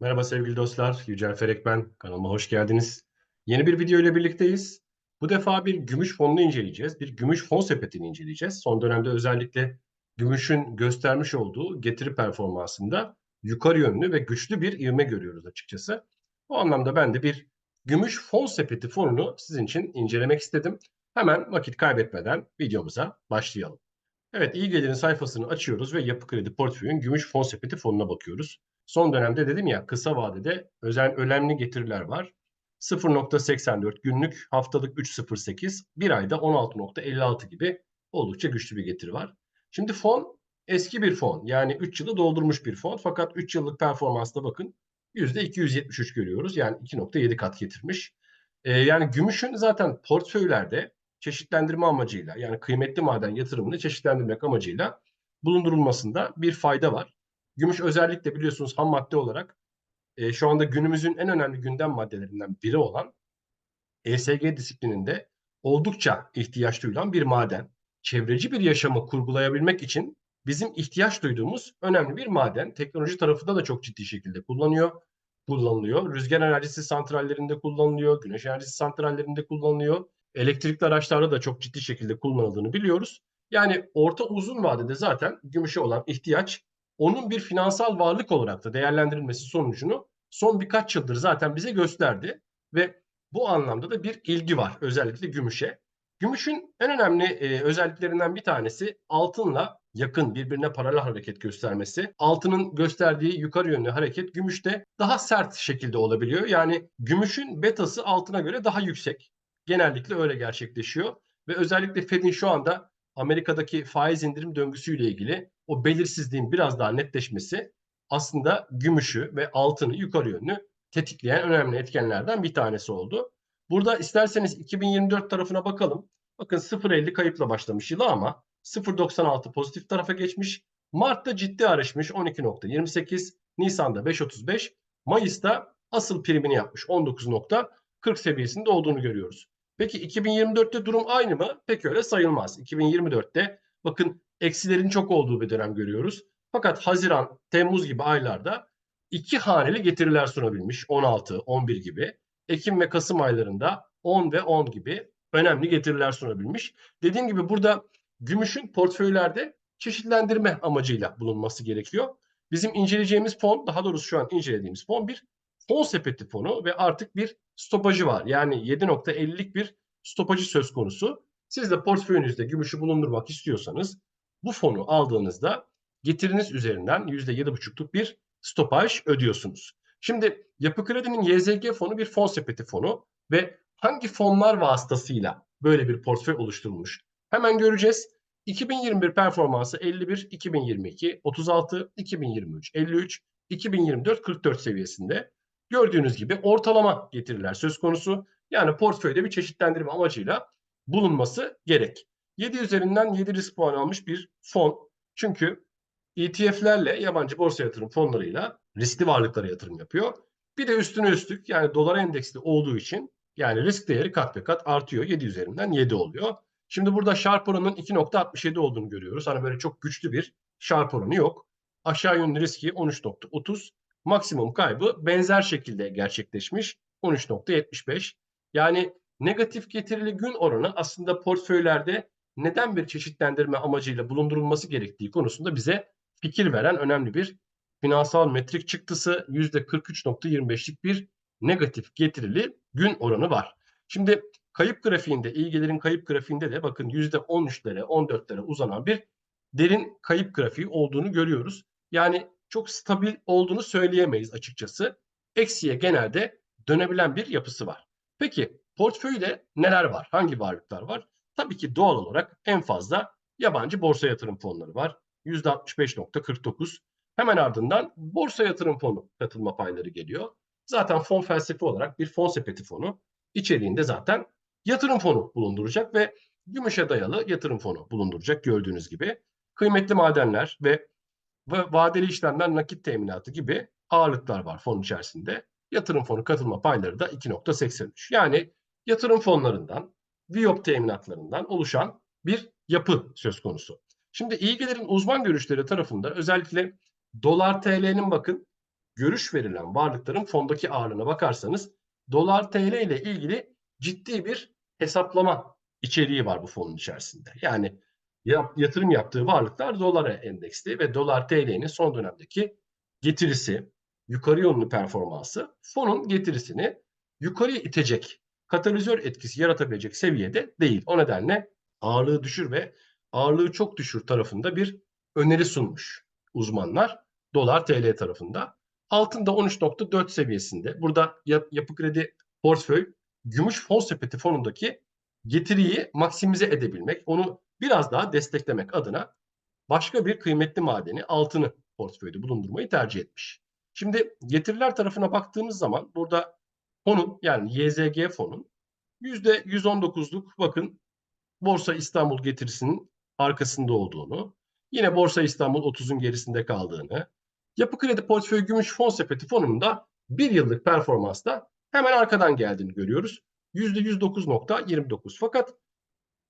Merhaba sevgili dostlar, Yücel Ferek ben. Kanalıma hoş geldiniz. Yeni bir video ile birlikteyiz. Bu defa bir gümüş fonunu inceleyeceğiz. Bir gümüş fon sepetini inceleyeceğiz. Son dönemde özellikle gümüşün göstermiş olduğu getiri performansında yukarı yönlü ve güçlü bir ivme görüyoruz açıkçası. Bu anlamda ben de bir gümüş fon sepeti fonunu sizin için incelemek istedim. Hemen vakit kaybetmeden videomuza başlayalım. Evet, iyi gelirin sayfasını açıyoruz ve Yapı Kredi Portföy'ün gümüş fon sepeti fonuna bakıyoruz. Son dönemde dedim ya kısa vadede özel önemli getiriler var. 0.84 günlük haftalık 3.08 bir ayda 16.56 gibi oldukça güçlü bir getiri var. Şimdi fon eski bir fon yani 3 yılı doldurmuş bir fon fakat 3 yıllık performansına bakın %273 görüyoruz yani 2.7 kat getirmiş. Ee, yani gümüşün zaten portföylerde çeşitlendirme amacıyla yani kıymetli maden yatırımını çeşitlendirmek amacıyla bulundurulmasında bir fayda var. Gümüş özellikle biliyorsunuz ham madde olarak e, şu anda günümüzün en önemli gündem maddelerinden biri olan ESG disiplininde oldukça ihtiyaç duyulan bir maden. Çevreci bir yaşamı kurgulayabilmek için bizim ihtiyaç duyduğumuz önemli bir maden. Teknoloji tarafında da çok ciddi şekilde kullanıyor, kullanılıyor. Rüzgar enerjisi santrallerinde kullanılıyor, güneş enerjisi santrallerinde kullanılıyor. Elektrikli araçlarda da çok ciddi şekilde kullanıldığını biliyoruz. Yani orta uzun vadede zaten gümüşe olan ihtiyaç onun bir finansal varlık olarak da değerlendirilmesi sonucunu son birkaç yıldır zaten bize gösterdi ve bu anlamda da bir ilgi var özellikle gümüşe. Gümüşün en önemli e, özelliklerinden bir tanesi altınla yakın birbirine paralel hareket göstermesi. Altının gösterdiği yukarı yönlü hareket gümüşte daha sert şekilde olabiliyor. Yani gümüşün betası altına göre daha yüksek. Genellikle öyle gerçekleşiyor ve özellikle Fed'in şu anda Amerika'daki faiz indirim döngüsüyle ilgili o belirsizliğin biraz daha netleşmesi aslında gümüşü ve altını yukarı yönlü tetikleyen önemli etkenlerden bir tanesi oldu. Burada isterseniz 2024 tarafına bakalım. Bakın 0.50 kayıpla başlamış yılı ama 0.96 pozitif tarafa geçmiş. Mart'ta ciddi ayrışmış 12.28, Nisan'da 5.35, Mayıs'ta asıl primini yapmış 19.40 seviyesinde olduğunu görüyoruz. Peki 2024'te durum aynı mı? Pek öyle sayılmaz. 2024'te bakın eksilerin çok olduğu bir dönem görüyoruz. Fakat Haziran, Temmuz gibi aylarda iki haneli getiriler sunabilmiş. 16, 11 gibi. Ekim ve Kasım aylarında 10 ve 10 gibi önemli getiriler sunabilmiş. Dediğim gibi burada gümüşün portföylerde çeşitlendirme amacıyla bulunması gerekiyor. Bizim inceleyeceğimiz fon, daha doğrusu şu an incelediğimiz fon bir fon sepeti fonu ve artık bir stopajı var. Yani 7.50'lik bir stopajı söz konusu. Siz de portföyünüzde gümüşü bulundurmak istiyorsanız bu fonu aldığınızda getiriniz üzerinden %7,5'luk bir stopaj ödüyorsunuz. Şimdi Yapı Kredi'nin YZG fonu bir fon sepeti fonu ve hangi fonlar vasıtasıyla böyle bir portföy oluşturulmuş? Hemen göreceğiz. 2021 performansı 51, 2022 36, 2023 53, 2024 44 seviyesinde. Gördüğünüz gibi ortalama getiriler söz konusu. Yani portföyde bir çeşitlendirme amacıyla bulunması gerek. 7 üzerinden 7 risk puan almış bir fon. Çünkü ETF'lerle yabancı borsa yatırım fonlarıyla riskli varlıklara yatırım yapıyor. Bir de üstüne üstlük yani dolar endeksli olduğu için yani risk değeri kat be kat artıyor. 7 üzerinden 7 oluyor. Şimdi burada Sharp oranının 2.67 olduğunu görüyoruz. Hani böyle çok güçlü bir Sharp oranı yok. Aşağı yönlü riski 13.30. Maksimum kaybı benzer şekilde gerçekleşmiş. 13.75. Yani negatif getirili gün oranı aslında portföylerde neden bir çeşitlendirme amacıyla bulundurulması gerektiği konusunda bize fikir veren önemli bir finansal metrik çıktısı %43.25'lik bir negatif getirili gün oranı var. Şimdi kayıp grafiğinde, iyi gelirin kayıp grafiğinde de bakın %13'lere, 14'lere uzanan bir derin kayıp grafiği olduğunu görüyoruz. Yani çok stabil olduğunu söyleyemeyiz açıkçası. Eksiye genelde dönebilen bir yapısı var. Peki portföyde neler var? Hangi varlıklar var? Tabii ki doğal olarak en fazla yabancı borsa yatırım fonları var. %65.49. Hemen ardından borsa yatırım fonu katılma payları geliyor. Zaten fon felsefi olarak bir fon sepeti fonu. İçeriğinde zaten yatırım fonu bulunduracak ve gümüşe dayalı yatırım fonu bulunduracak gördüğünüz gibi. Kıymetli madenler ve, ve vadeli işlemler nakit teminatı gibi ağırlıklar var fon içerisinde. Yatırım fonu katılma payları da 2.83. Yani yatırım fonlarından, VIOP teminatlarından oluşan bir yapı söz konusu. Şimdi iyi gelirin uzman görüşleri tarafında özellikle dolar TL'nin bakın görüş verilen varlıkların fondaki ağırlığına bakarsanız dolar TL ile ilgili ciddi bir hesaplama içeriği var bu fonun içerisinde. Yani yap, yatırım yaptığı varlıklar dolara endeksli ve dolar TL'nin son dönemdeki getirisi, yukarı yönlü performansı fonun getirisini yukarıya itecek, katalizör etkisi yaratabilecek seviyede değil. O nedenle ağırlığı düşür ve ağırlığı çok düşür tarafında bir öneri sunmuş uzmanlar dolar TL tarafında. Altında 13.4 seviyesinde. Burada yapı kredi portföy gümüş fon sepeti fonundaki getiriyi maksimize edebilmek, onu biraz daha desteklemek adına başka bir kıymetli madeni altını portföyde bulundurmayı tercih etmiş. Şimdi getiriler tarafına baktığımız zaman burada fonun yani YZG fonun %119'luk bakın Borsa İstanbul getirisinin arkasında olduğunu, yine Borsa İstanbul 30'un gerisinde kaldığını, Yapı Kredi Portföy Gümüş Fon Sepeti fonunda bir yıllık performansta hemen arkadan geldiğini görüyoruz. %109.29. Fakat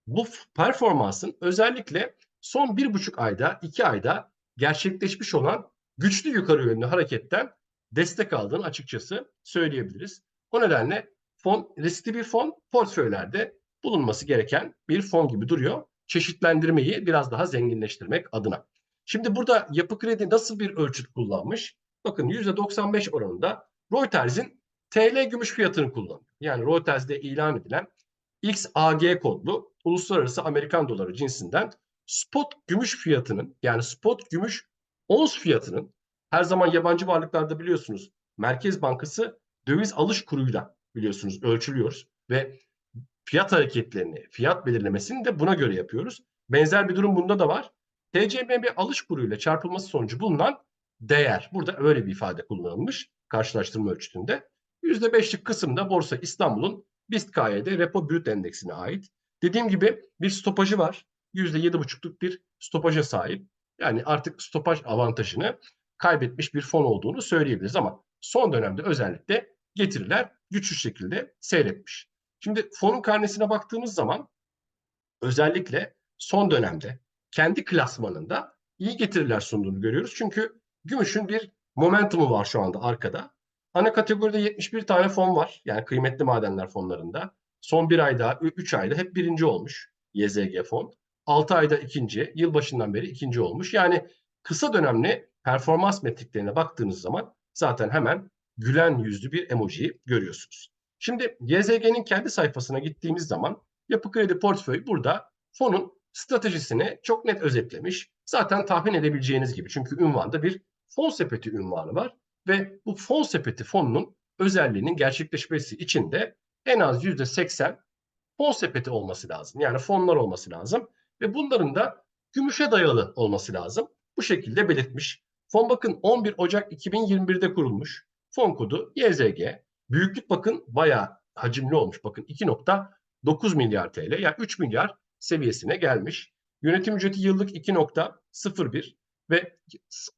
bu performansın özellikle son bir buçuk ayda, iki ayda gerçekleşmiş olan güçlü yukarı yönlü hareketten destek aldığını açıkçası söyleyebiliriz. O nedenle fon riskli bir fon portföylerde bulunması gereken bir fon gibi duruyor. Çeşitlendirmeyi biraz daha zenginleştirmek adına. Şimdi burada yapı kredi nasıl bir ölçüt kullanmış? Bakın %95 oranında Reuters'in TL gümüş fiyatını kullanıyor. Yani Reuters'de ilan edilen XAG kodlu uluslararası Amerikan doları cinsinden spot gümüş fiyatının yani spot gümüş ons fiyatının her zaman yabancı varlıklarda biliyorsunuz Merkez Bankası döviz alış kuruyla biliyorsunuz ölçülüyoruz ve fiyat hareketlerini, fiyat belirlemesini de buna göre yapıyoruz. Benzer bir durum bunda da var. TCMB alış kuruyla çarpılması sonucu bulunan değer. Burada öyle bir ifade kullanılmış karşılaştırma ölçütünde. %5'lik kısımda Borsa İstanbul'un BIST KYD Repo Brüt Endeksine ait. Dediğim gibi bir stopajı var. %7,5'luk bir stopaja sahip. Yani artık stopaj avantajını kaybetmiş bir fon olduğunu söyleyebiliriz ama son dönemde özellikle getiriler güçlü şekilde seyretmiş. Şimdi fonun karnesine baktığımız zaman özellikle son dönemde kendi klasmanında iyi getiriler sunduğunu görüyoruz. Çünkü gümüşün bir momentumu var şu anda arkada. Ana kategoride 71 tane fon var. Yani kıymetli madenler fonlarında. Son bir ayda, 3 ayda hep birinci olmuş YZG fon. 6 ayda ikinci, yılbaşından beri ikinci olmuş. Yani kısa dönemli performans metriklerine baktığınız zaman zaten hemen gülen yüzlü bir emoji görüyorsunuz. Şimdi YZG'nin kendi sayfasına gittiğimiz zaman Yapı Kredi Portföy burada fonun stratejisini çok net özetlemiş. Zaten tahmin edebileceğiniz gibi çünkü ünvanda bir fon sepeti ünvanı var ve bu fon sepeti fonunun özelliğinin gerçekleşmesi için de en az %80 fon sepeti olması lazım. Yani fonlar olması lazım ve bunların da gümüşe dayalı olması lazım. Bu şekilde belirtmiş. Fon bakın 11 Ocak 2021'de kurulmuş. Fon kodu YZG. Büyüklük bakın bayağı hacimli olmuş. Bakın 2.9 milyar TL yani 3 milyar seviyesine gelmiş. Yönetim ücreti yıllık 2.01 ve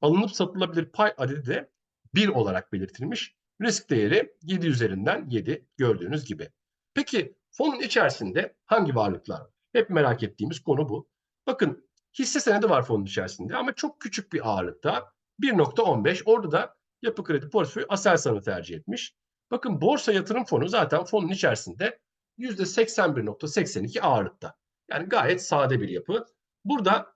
alınıp satılabilir pay adedi de 1 olarak belirtilmiş. Risk değeri 7 üzerinden 7 gördüğünüz gibi. Peki fonun içerisinde hangi varlıklar var? Hep merak ettiğimiz konu bu. Bakın hisse senedi var fonun içerisinde ama çok küçük bir ağırlıkta 1.15 orada da yapı kredi portföyü Aselsan'ı tercih etmiş. Bakın borsa yatırım fonu zaten fonun içerisinde %81.82 ağırlıkta. Yani gayet sade bir yapı. Burada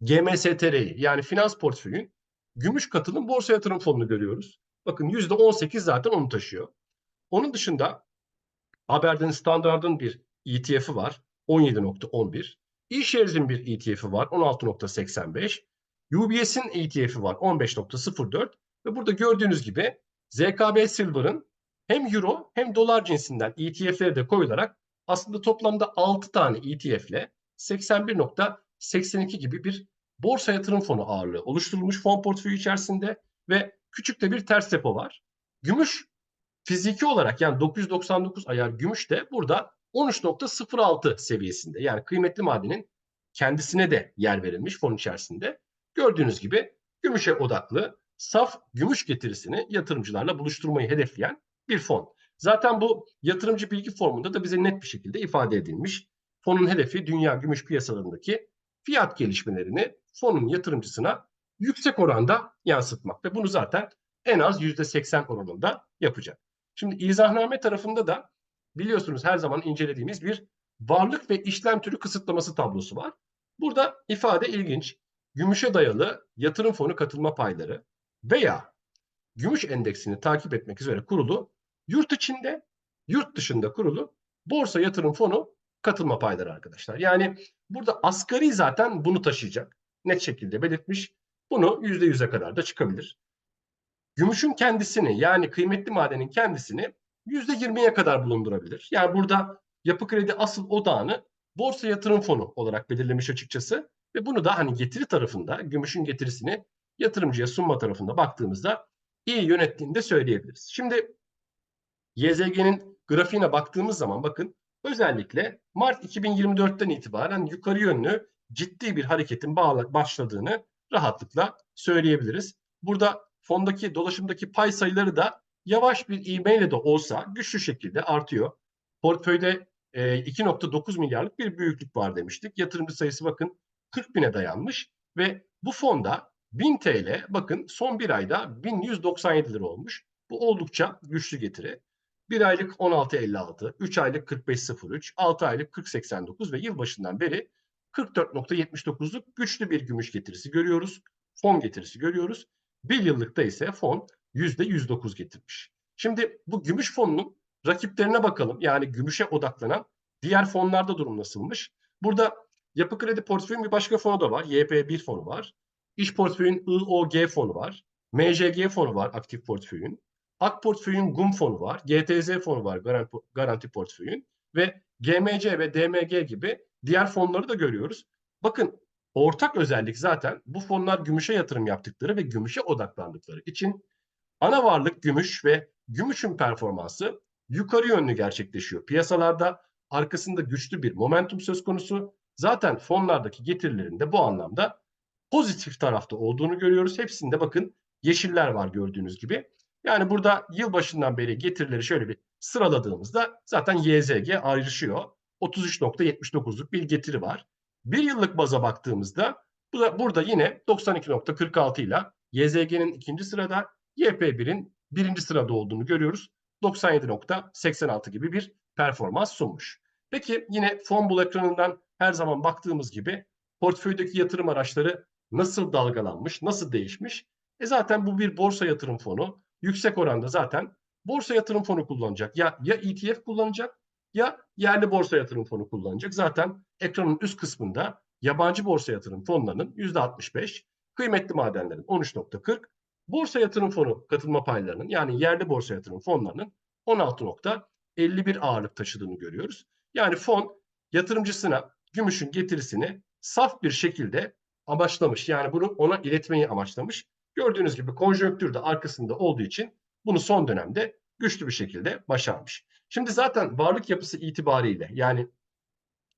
GMSTR'yi yani finans portföyün gümüş katılım borsa yatırım fonunu görüyoruz. Bakın %18 zaten onu taşıyor. Onun dışında Aberdeen Standard'ın bir ETF'i var 17.11. eShares'in bir ETF'i var 16.85. UBS'in ETF'i var 15.04 ve burada gördüğünüz gibi ZKB Silver'ın hem euro hem dolar cinsinden ETF'leri de koyularak aslında toplamda 6 tane ETF ile 81.82 gibi bir borsa yatırım fonu ağırlığı oluşturulmuş fon portföyü içerisinde ve küçük de bir ters depo var. Gümüş fiziki olarak yani 999 ayar gümüş de burada 13.06 seviyesinde. Yani kıymetli madenin kendisine de yer verilmiş fon içerisinde. Gördüğünüz gibi gümüşe odaklı saf gümüş getirisini yatırımcılarla buluşturmayı hedefleyen bir fon. Zaten bu yatırımcı bilgi formunda da bize net bir şekilde ifade edilmiş. Fonun hedefi dünya gümüş piyasalarındaki fiyat gelişmelerini fonun yatırımcısına yüksek oranda yansıtmak ve bunu zaten en az %80 oranında yapacak. Şimdi izahname tarafında da biliyorsunuz her zaman incelediğimiz bir varlık ve işlem türü kısıtlaması tablosu var. Burada ifade ilginç. Gümüşe dayalı yatırım fonu katılma payları veya gümüş endeksini takip etmek üzere kurulu yurt içinde, yurt dışında kurulu borsa yatırım fonu katılma payları arkadaşlar. Yani burada asgari zaten bunu taşıyacak. Net şekilde belirtmiş. Bunu %100'e kadar da çıkabilir. Gümüşün kendisini yani kıymetli madenin kendisini %20'ye kadar bulundurabilir. Yani burada yapı kredi asıl odağını borsa yatırım fonu olarak belirlemiş açıkçası. Ve bunu da hani getiri tarafında gümüşün getirisini yatırımcıya sunma tarafında baktığımızda iyi yönettiğini de söyleyebiliriz. Şimdi YZG'nin grafiğine baktığımız zaman bakın özellikle Mart 2024'ten itibaren yukarı yönlü ciddi bir hareketin başladığını rahatlıkla söyleyebiliriz. Burada fondaki dolaşımdaki pay sayıları da yavaş bir ivmeyle de olsa güçlü şekilde artıyor. Portföyde e, 2.9 milyarlık bir büyüklük var demiştik. Yatırımcı sayısı bakın 40 bine dayanmış ve bu fonda 1000 TL bakın son bir ayda 1197 lira olmuş. Bu oldukça güçlü getiri. Bir aylık 16.56, 3 aylık 45.03, 6 aylık 40.89 ve yılbaşından beri 44.79'luk güçlü bir gümüş getirisi görüyoruz. Fon getirisi görüyoruz. Bir yıllıkta ise fon %109 getirmiş. Şimdi bu gümüş fonunun rakiplerine bakalım. Yani gümüşe odaklanan diğer fonlarda durum nasılmış? Burada Yapı Kredi Portföyün bir başka fonu da var. YP1 fonu var. İş Portföyün IOG fonu var. MJG fonu var aktif portföyün. Ak Portföyün GUM fonu var. GTZ fonu var garanti portföyün. Ve GMC ve DMG gibi diğer fonları da görüyoruz. Bakın ortak özellik zaten bu fonlar gümüşe yatırım yaptıkları ve gümüşe odaklandıkları için ana varlık gümüş ve gümüşün performansı yukarı yönlü gerçekleşiyor. Piyasalarda arkasında güçlü bir momentum söz konusu. Zaten fonlardaki getirilerin de bu anlamda pozitif tarafta olduğunu görüyoruz. Hepsinde bakın yeşiller var gördüğünüz gibi. Yani burada yılbaşından beri getirileri şöyle bir sıraladığımızda zaten YZG ayrışıyor. 33.79'luk bir getiri var. Bir yıllık baza baktığımızda bu da, burada yine 92.46 ile YZG'nin ikinci sırada YP1'in birinci sırada olduğunu görüyoruz. 97.86 gibi bir performans sunmuş. Peki yine Fonbul ekranından her zaman baktığımız gibi portföydeki yatırım araçları nasıl dalgalanmış, nasıl değişmiş? E zaten bu bir borsa yatırım fonu. Yüksek oranda zaten borsa yatırım fonu kullanacak. Ya ya ETF kullanacak ya yerli borsa yatırım fonu kullanacak. Zaten ekranın üst kısmında yabancı borsa yatırım fonlarının %65, kıymetli madenlerin 13.40, borsa yatırım fonu katılma paylarının yani yerli borsa yatırım fonlarının 16.51 ağırlık taşıdığını görüyoruz. Yani fon yatırımcısına gümüşün getirisini saf bir şekilde amaçlamış. Yani bunu ona iletmeyi amaçlamış. Gördüğünüz gibi konjonktür de arkasında olduğu için bunu son dönemde güçlü bir şekilde başarmış. Şimdi zaten varlık yapısı itibariyle yani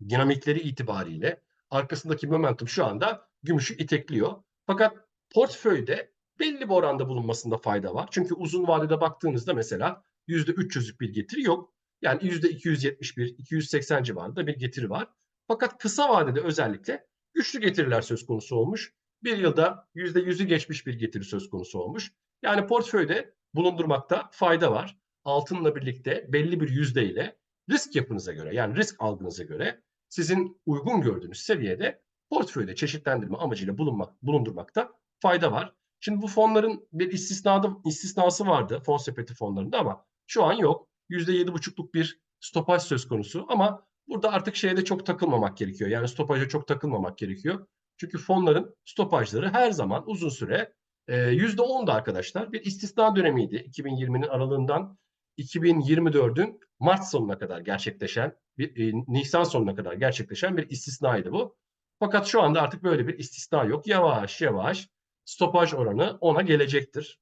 dinamikleri itibariyle arkasındaki momentum şu anda gümüşü itekliyor. Fakat portföyde belli bir oranda bulunmasında fayda var. Çünkü uzun vadede baktığınızda mesela %300'lük bir getiri yok. Yani %271, 280 civarında bir getiri var. Fakat kısa vadede özellikle güçlü getiriler söz konusu olmuş. Bir yılda %100'ü geçmiş bir getiri söz konusu olmuş. Yani portföyde bulundurmakta fayda var. Altınla birlikte belli bir yüzdeyle risk yapınıza göre yani risk algınıza göre sizin uygun gördüğünüz seviyede portföyde çeşitlendirme amacıyla bulunmak, bulundurmakta fayda var. Şimdi bu fonların bir istisnada, istisnası vardı fon sepeti fonlarında ama şu an yok. %7,5'luk bir stopaj söz konusu ama burada artık şeye de çok takılmamak gerekiyor. Yani stopaja çok takılmamak gerekiyor. Çünkü fonların stopajları her zaman uzun süre %10'da arkadaşlar bir istisna dönemiydi. 2020'nin aralığından 2024'ün Mart sonuna kadar gerçekleşen, bir, e, Nisan sonuna kadar gerçekleşen bir istisnaydı bu. Fakat şu anda artık böyle bir istisna yok. Yavaş yavaş stopaj oranı ona gelecektir.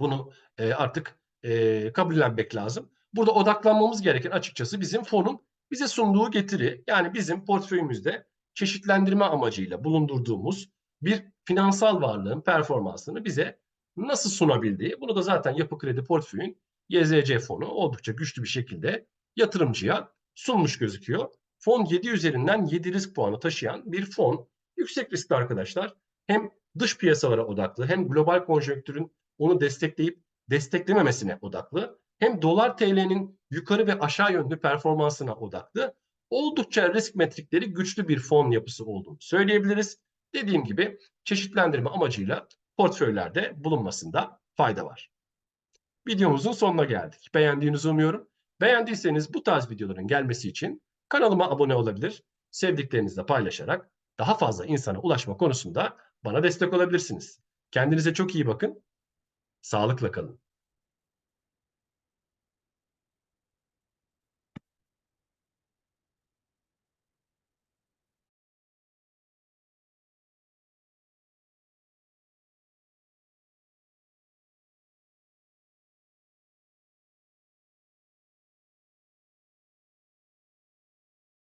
Bunu e, artık e, kabullenmek lazım. Burada odaklanmamız gereken açıkçası bizim fonun bize sunduğu getiri. Yani bizim portföyümüzde çeşitlendirme amacıyla bulundurduğumuz bir finansal varlığın performansını bize nasıl sunabildiği. Bunu da zaten Yapı Kredi Portföy'ün YZC fonu oldukça güçlü bir şekilde yatırımcıya sunmuş gözüküyor. Fon 7 üzerinden 7 risk puanı taşıyan bir fon. Yüksek riskli arkadaşlar. Hem dış piyasalara odaklı hem global konjonktürün onu destekleyip desteklememesine odaklı. Hem dolar TL'nin yukarı ve aşağı yönlü performansına odaklı. Oldukça risk metrikleri güçlü bir fon yapısı olduğunu söyleyebiliriz. Dediğim gibi çeşitlendirme amacıyla portföylerde bulunmasında fayda var. Videomuzun sonuna geldik. Beğendiğinizi umuyorum. Beğendiyseniz bu tarz videoların gelmesi için kanalıma abone olabilir, sevdiklerinizle paylaşarak daha fazla insana ulaşma konusunda bana destek olabilirsiniz. Kendinize çok iyi bakın. Sağlıkla kalın.